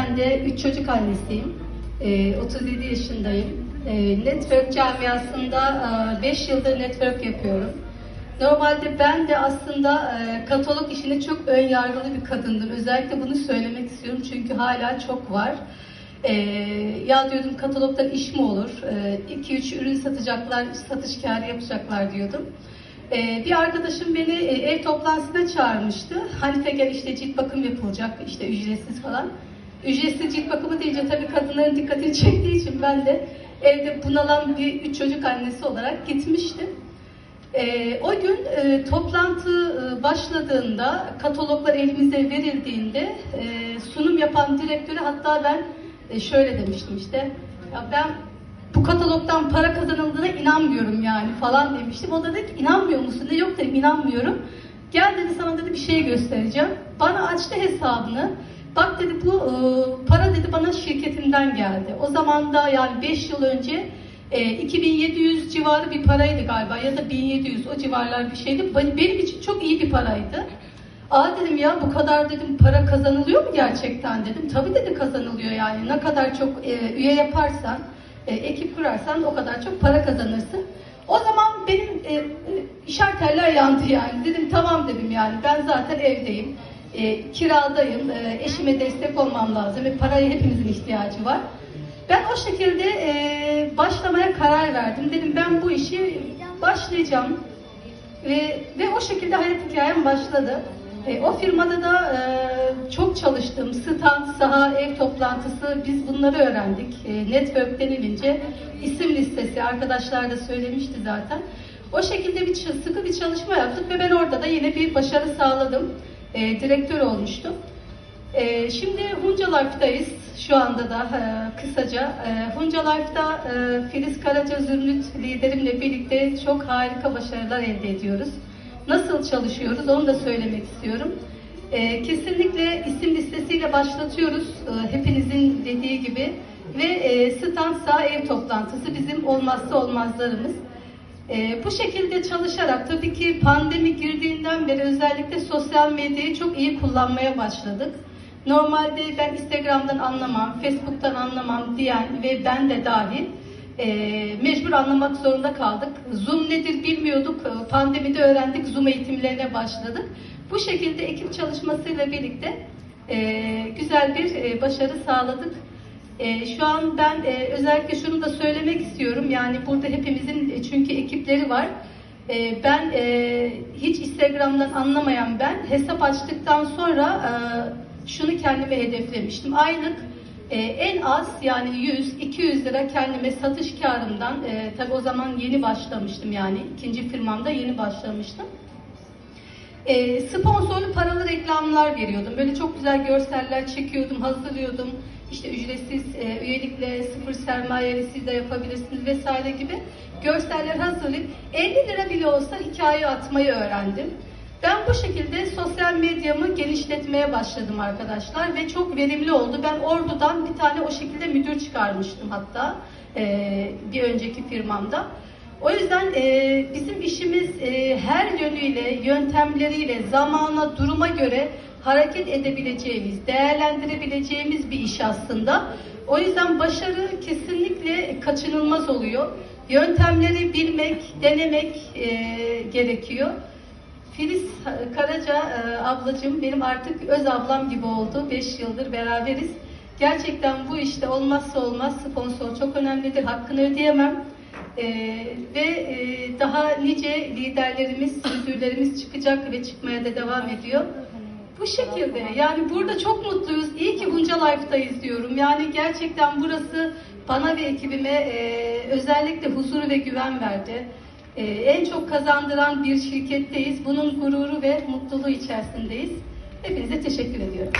ben de üç çocuk annesiyim. Ee, 37 yaşındayım. Ee, network camiasında 5 yıldır network yapıyorum. Normalde ben de aslında e, katalog işine çok ön yargılı bir kadındım. Özellikle bunu söylemek istiyorum çünkü hala çok var. Ee, ya diyordum katalogdan iş mi olur? 2-3 ürün satacaklar, satış kârı yapacaklar diyordum. Ee, bir arkadaşım beni e, ev toplantısına çağırmıştı. Hanife gel işte cilt bakım yapılacak, işte ücretsiz falan. Ücretsiz cilt bakımı deyince tabii kadınların dikkatini çektiği için ben de evde bunalan bir üç çocuk annesi olarak gitmiştim. Ee, o gün e, toplantı e, başladığında, kataloglar elimize verildiğinde e, sunum yapan direktöre hatta ben e, şöyle demiştim işte, ya ben bu katalogdan para kazanıldığına inanmıyorum yani falan demiştim. O da dedi ki inanmıyor musun? Ne yok dedim inanmıyorum. Gel dedi sana dedi bir şey göstereceğim. Bana açtı hesabını. Dedi bu e, para dedi bana şirketimden geldi. O zaman da yani 5 yıl önce e, 2700 civarı bir paraydı galiba ya da 1700 o civarlar bir şeydi. Benim için çok iyi bir paraydı. Aa dedim ya bu kadar dedim para kazanılıyor mu gerçekten dedim. Tabii dedi kazanılıyor yani ne kadar çok e, üye yaparsan, e, ekip kurarsan o kadar çok para kazanırsın. O zaman benim e, e, işaretler yandı yani. Dedim tamam dedim yani ben zaten evdeyim. E, kiradayım. E, eşime destek olmam lazım. ve paraya hepimizin ihtiyacı var. Ben o şekilde e, başlamaya karar verdim. Dedim ben bu işi başlayacağım. Ve, ve o şekilde hayat hikayem başladı. E, o firmada da e, çok çalıştım. Stand, saha, ev toplantısı biz bunları öğrendik. E, network denilince isim listesi arkadaşlar da söylemişti zaten. O şekilde bir sıkı bir çalışma yaptık ve ben orada da yine bir başarı sağladım. E, direktör olmuştum. E, şimdi Hunca Life'dayız. Şu anda da e, kısaca. E, Hunca Life'da e, Filiz Karaca Zümrüt liderimle birlikte çok harika başarılar elde ediyoruz. Nasıl çalışıyoruz onu da söylemek istiyorum. E, kesinlikle isim listesiyle başlatıyoruz. E, hepinizin dediği gibi. Ve e, stand sağ ev toplantısı bizim olmazsa olmazlarımız. Ee, bu şekilde çalışarak tabii ki pandemi girdiğinden beri özellikle sosyal medyayı çok iyi kullanmaya başladık. Normalde ben Instagram'dan anlamam, Facebook'tan anlamam diyen ve ben de dahil e, mecbur anlamak zorunda kaldık. Zoom nedir bilmiyorduk. Ee, Pandemide öğrendik, Zoom eğitimlerine başladık. Bu şekilde ekip çalışmasıyla birlikte e, güzel bir e, başarı sağladık. E, şu an ben e, özellikle şunu da söylemek. Yani burada hepimizin e, çünkü ekipleri var. E, ben e, hiç Instagram'dan anlamayan ben hesap açtıktan sonra şunu kendime hedeflemiştim. Aylık en az yani 100-200 lira kendime satış karımdan e, tabii o zaman yeni başlamıştım yani ikinci firmamda yeni başlamıştım. E, sponsorlu paralı reklamlar veriyordum. Böyle çok güzel görseller çekiyordum, hazırlıyordum. İşte ücretsiz e, üyelikle sıfır sermayeli siz de yapabilirsiniz vesaire gibi görseller hazırlayıp 50 lira bile olsa hikaye atmayı öğrendim. Ben bu şekilde sosyal medyamı genişletmeye başladım arkadaşlar ve çok verimli oldu. Ben Ordu'dan bir tane o şekilde müdür çıkarmıştım hatta e, bir önceki firmamda. O yüzden e, bizim işimiz e, her yönüyle, yöntemleriyle, zamana, duruma göre hareket edebileceğimiz, değerlendirebileceğimiz bir iş aslında. O yüzden başarı kesinlikle kaçınılmaz oluyor. Yöntemleri bilmek, denemek e, gerekiyor. Filiz Karaca e, ablacığım benim artık öz ablam gibi oldu. 5 yıldır beraberiz. Gerçekten bu işte olmazsa olmaz sponsor çok önemlidir. Hakkını ödeyemem. E, ve e, daha nice liderlerimiz, müdürlerimiz çıkacak ve çıkmaya da devam ediyor. Bu şekilde yani burada çok mutluyuz. İyi ki bunca life'dayız diyorum. Yani gerçekten burası bana ve ekibime e, özellikle huzur ve güven verdi. E, en çok kazandıran bir şirketteyiz. Bunun gururu ve mutluluğu içerisindeyiz. Hepinize teşekkür ediyorum.